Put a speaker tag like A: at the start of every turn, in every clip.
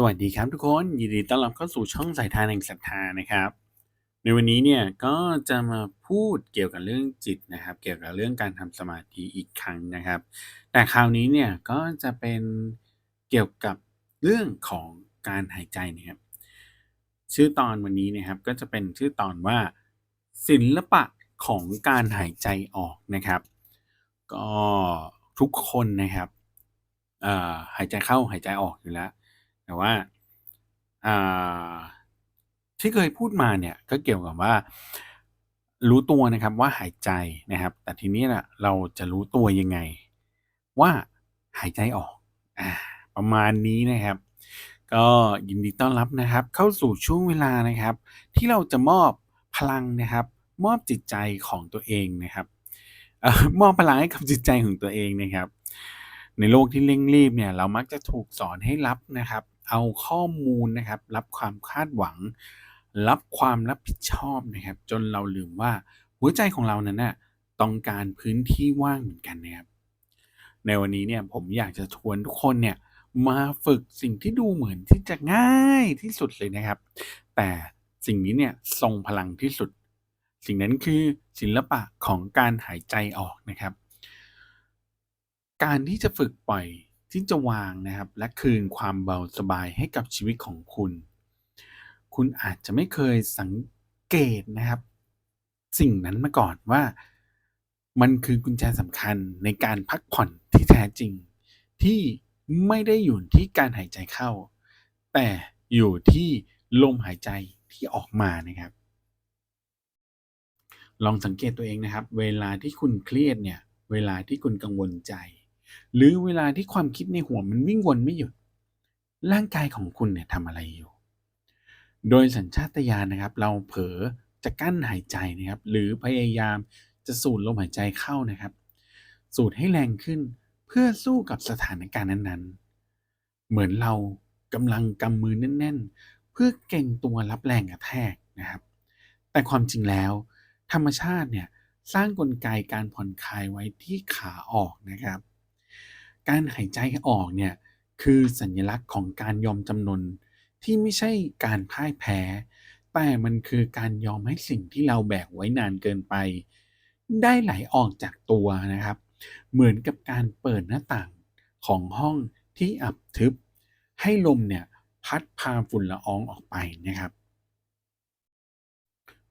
A: สวัสดีครับทุกคน ยินดีต้อนรับเข้าสู่ช่องสายทานแห่งศรัทธานะครับ ในวันนี้เนี่ยก็จะมาพูดเกี่ยวกับเรื่องจิตนะครับ เกี่ยวกับเรื่องการทำสมาธิอีกครั้งนะครับ แต่คราวนี้เนี่ยก็จะเป็นเกี่ยวกับเรื่องของการหายใจนะครับ ชื่อตอนวันนี้นะครับก็จะเป็นชื่อตอนว่าศิลปะของการหายใจออกนะครับ ก็ทุกคนนะครับอ่อหายใจเข้าหายใจออกอยู่แล้ว แต่ว่าที่เคยพูดมาเนี่ยก็เกี่ยวกับว่ารู้ตัวนะครับว่าหายใจนะครับ แต่ทีนี้นะเราจะรู้ตัวยังไง ว่าหายใจออกอประมาณนี้นะครับ ก็ยินดีต้อนรับนะครับ เข้าสู่ช่วงเวลานะครับ ที่เราจะมอบพลังนะครับ มอบจิตใจของตัวเองนะครับอมอบพลังให้กับจิตใจของตัวเองนะครับ ในโลกที่เร่งรีบเนี่ย เรามักจะถูกสอนให้รับนะครับ เอาข้อมูลนะครับ รับความคาดหวัง รับความรับผิดชอบนะครับ จนเราลืมว่าหัวใจของเรานั้นน่ะต้องการพื้นที่ว่างเหมือนกันนะครับ ในวันนี้เนี่ยผมอยากจะชวนทุกคนเนี่ยมาฝึกสิ่งที่ดูเหมือนที่จะง่ายที่สุดเลยนะครับ แต่สิ่งนี้เนี่ยทรงพลังที่สุด สิ่งนั้นคือศิลปะของการหายใจออกนะครับ การที่จะฝึกปล่อย ที่จะวางนะครับ และคืนความเบาสบายให้กับชีวิตของคุณ คุณอาจจะไม่เคยสังเกตนะครับ สิ่งนั้นมาก่อนว่า มันคือกุญแจสำคัญในการพักผ่อนที่แท้จริง ที่ไม่ได้อยู่ที่การหายใจเข้า แต่อยู่ที่ลมหายใจที่ออกมานะครับ ลองสังเกตตัวเองนะครับ เวลาที่คุณเครียดเนี่ย เวลาที่คุณกังวลใจ หรือเวลาที่ความคิดในหัวมันวิ่งวนไม่หยุด ร่างกายของคุณเนี่ยทำอะไรอยู่ โดยสัญชาตญาณนะครับ เราเผลอจะกั้นหายใจนะครับ หรือพยายามจะสูดลมหายใจเข้านะครับ สูดให้แรงขึ้นเพื่อสู้กับสถานการณ์นั้นๆ เหมือนเรากำลังกำมือแน่น ๆ เพื่อเก่งตัวรับแรงกระแทกนะครับ แต่ความจริงแล้ว ธรรมชาติเนี่ยสร้างกลไกการผ่อนคลายไว้ที่ขาออกนะครับ การหายใจออกเนี่ยคือสัญลักษณ์ของการยอมจำนนที่ไม่ใช่การพ่ายแพ้ แต่มันคือการยอมให้สิ่งที่เราแบกไว้นานเกินไป ได้ไหลออกจากตัวนะครับ เหมือนกับการเปิดหน้าต่างของห้องที่อับทึบ ให้ลมเนี่ยพัดพาฝุ่นละอองออกไปนะครับ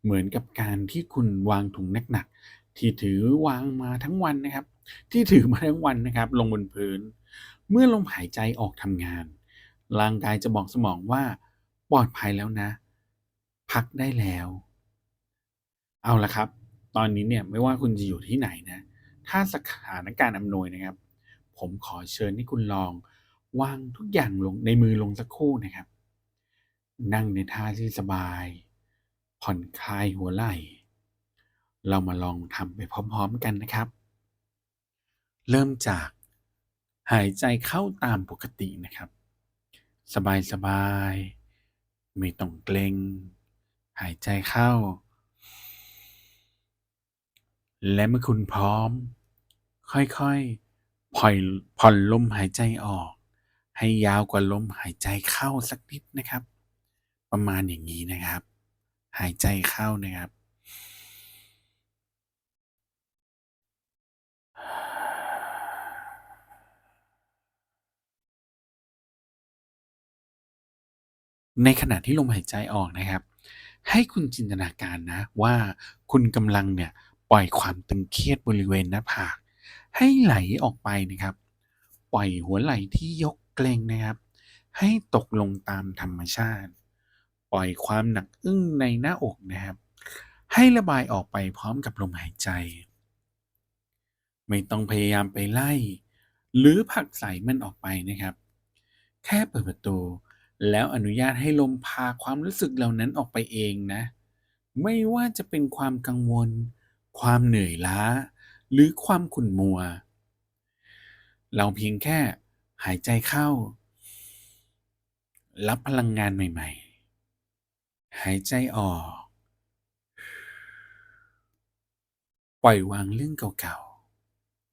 A: เหมือนกับการที่คุณวางถุงหนักๆที่ถือวางมาทั้งวันนะครับ ที่ถือมาทั้งวันนะครับ ลงบนพื้น เมื่อลมหายใจออกทำงาน ร่างกายจะบอกสมองว่า ปลอดภัยแล้วนะ พักได้แล้ว เอาละครับ ตอนนี้เนี่ยไม่ว่าคุณจะอยู่ที่ไหนนะ ถ้าสถานการณ์อำนวยนะครับ ผมขอเชิญให้คุณลองวางทุกอย่างลงในมือลงสักครู่นะครับ นั่งในท่าที่สบาย ผ่อนคลายหัวไหล่ เรามาลองทำไปพร้อมๆกันนะครับ เริ่มจากหายใจเข้าตามปกตินะครับ สบายๆไม่ต้องเกรงหายใจเข้า และเมื่อคุณพร้อม ค่อยๆปล่อยผ่อนลมหายใจออก ให้ยาวกว่าลมหายใจเข้าสักนิดนะครับ ประมาณอย่างนี้นะครับ หายใจเข้านะครับ ในขณะที่ลมหายใจออกนะครับ ให้คุณจินตนาการนะว่าคุณกำลังเนี่ยปล่อยความตึงเครียดบริเวณหน้าผาก ให้ไหลออกไปนะครับ ปล่อยหัวไหล่ที่ยกเกรงนะครับ ให้ตกลงตามธรรมชาติ ปล่อยความหนักอึ้งในหน้าอกนะครับ ให้ระบายออกไปพร้อมกับลมหายใจ ไม่ต้องพยายามไปไล่ หรือผลักไสมันออกไปนะครับ แค่เปิดประตู แล้วอนุญาตให้ลมพาความรู้สึกเหล่านั้นออกไปเองนะ ไม่ว่าจะเป็นความกังวล ความเหนื่อยล้า หรือความขุ่นมัว เราเพียงแค่หายใจเข้า รับพลังงานใหม่ ๆ หายใจออก ปล่อยวางเรื่องเก่า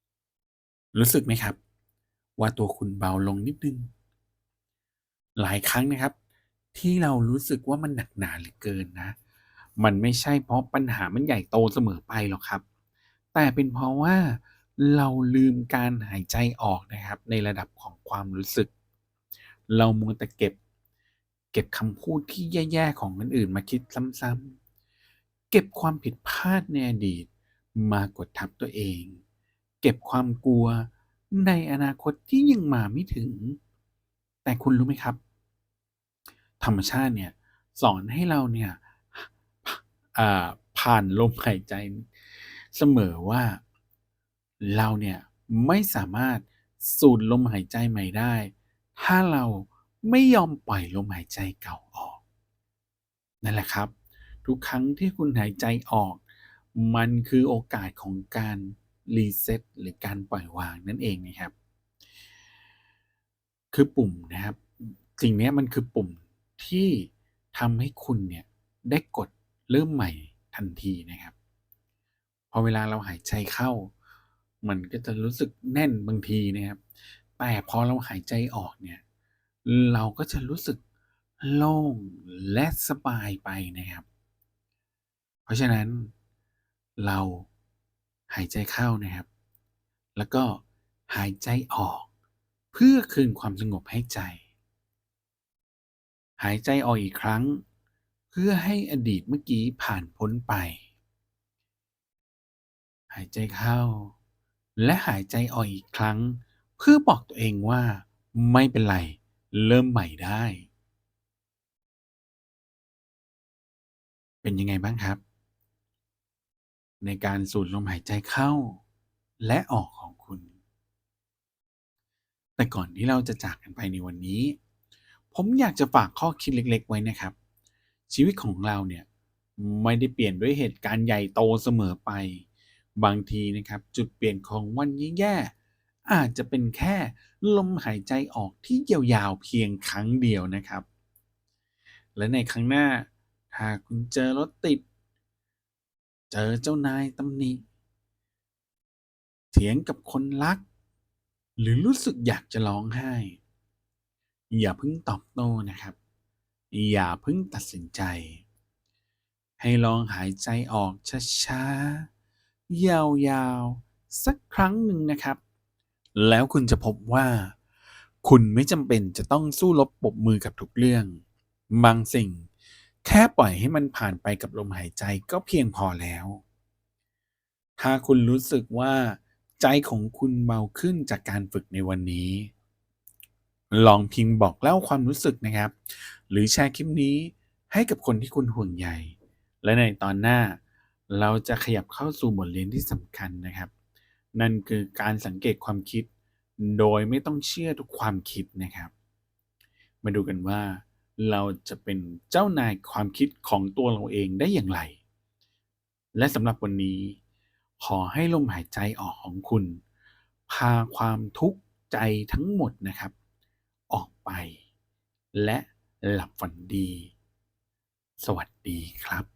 A: ๆ รู้สึกไหมครับ ว่าตัวคุณเบาลงนิดนึง หลายครั้งนะครับ ที่เรารู้สึกว่ามันหนักหนาเหลือเกินนะ มันไม่ใช่เพราะปัญหามันใหญ่โตเสมอไปหรอกครับ แต่เป็นเพราะว่าเราลืมการหายใจออกนะครับ ในระดับของความรู้สึก เรามัวแต่เก็บ เก็บคำพูดที่แย่ๆของคนอื่นมาคิดซ้ำๆเก็บความผิดพลาดในอดีต มากดทับตัวเอง เก็บความกลัวในอนาคตที่ยังมาไม่ถึง แต่คุณรู้ไหมครับ ธรรมชาติเนี่ยสอนให้เราเนี่ยผ่านลมหายใจเสมอว่าเราเนี่ยไม่สามารถสูดลมหายใจใหม่ได้ ถ้าเราไม่ยอมปล่อยลมหายใจเก่าออก นั่นแหละครับ ทุกครั้งที่คุณหายใจออก มันคือโอกาสของการ reset หรือการปล่อยวางนั่นเองนะครับ คือปุ่มนะครับ สิ่งนี้มันคือปุ่ม ที่ทำให้คุณเนี่ยได้กดเริ่มใหม่ทันทีนะครับ พอเวลาเราหายใจเข้า มันก็จะรู้สึกแน่นบางทีนะครับ แต่พอเราหายใจออกเนี่ย เราก็จะรู้สึกโล่งและสบายไปนะครับ เพราะฉะนั้นเราหายใจเข้านะครับ แล้วก็หายใจออก เพื่อคืนความสงบให้ใจ หายใจออกอีกครั้ง เพื่อให้อดีตเมื่อกี้ผ่านพ้นไป หายใจเข้า และหายใจออกอีกครั้ง เพื่อบอกตัวเองว่า ไม่เป็นไร เริ่มใหม่ได้ เป็นยังไงบ้างครับ ในการสูดลมหายใจเข้า และออกของคุณ แต่ก่อนที่เราจะจากกันไปในวันนี้ ผมอยากจะฝากข้อคิดเล็ก ๆ ไว้นะครับ ชีวิตของเราเนี่ยไม่ได้เปลี่ยนด้วยเหตุการณ์ใหญ่โตเสมอไป บางทีนะครับ จุดเปลี่ยนของวันแย่ๆอาจจะเป็นแค่ลมหายใจออกที่ยาวๆเพียงครั้งเดียวนะครับ และในครั้งหน้า ถ้าคุณเจอรถติด เจอเจ้านายตำหนิเถียงกับคนรัก หรือรู้สึกอยากจะร้องไห้ อย่าเพิ่งตอบโต้นะครับ อย่าเพิ่งตัดสินใจ ให้ลองหายใจออกช้าๆ ยาวๆ สักครั้งหนึ่งนะครับ แล้วคุณจะพบว่า คุณไม่จำเป็นจะต้องสู้รบปบมือกับทุกเรื่อง บางสิ่ง แค่ปล่อยให้มันผ่านไปกับลมหายใจก็เพียงพอแล้ว ถ้าคุณรู้สึกว่า ใจของคุณเบาขึ้นจากการฝึกในวันนี้ ลองพิมพ์บอกเล่าความรู้สึกนะครับ หรือแชร์คลิปนี้ให้กับคนที่คุณห่วงใยและในตอนหน้าเราจะขยับเข้าสู่บทเรียนที่สำคัญนะครับ นั่นคือการสังเกตความคิด โดยไม่ต้องเชื่อทุกความคิดนะครับ มาดูกันว่า เราจะเป็นเจ้านายความคิดของตัวเราเองได้อย่างไร และสำหรับวันนี้ ขอให้ลมหายใจออกของคุณ พาความทุกข์ใจทั้งหมดนะครับ ไป และหลับฝันดี สวัสดีครับ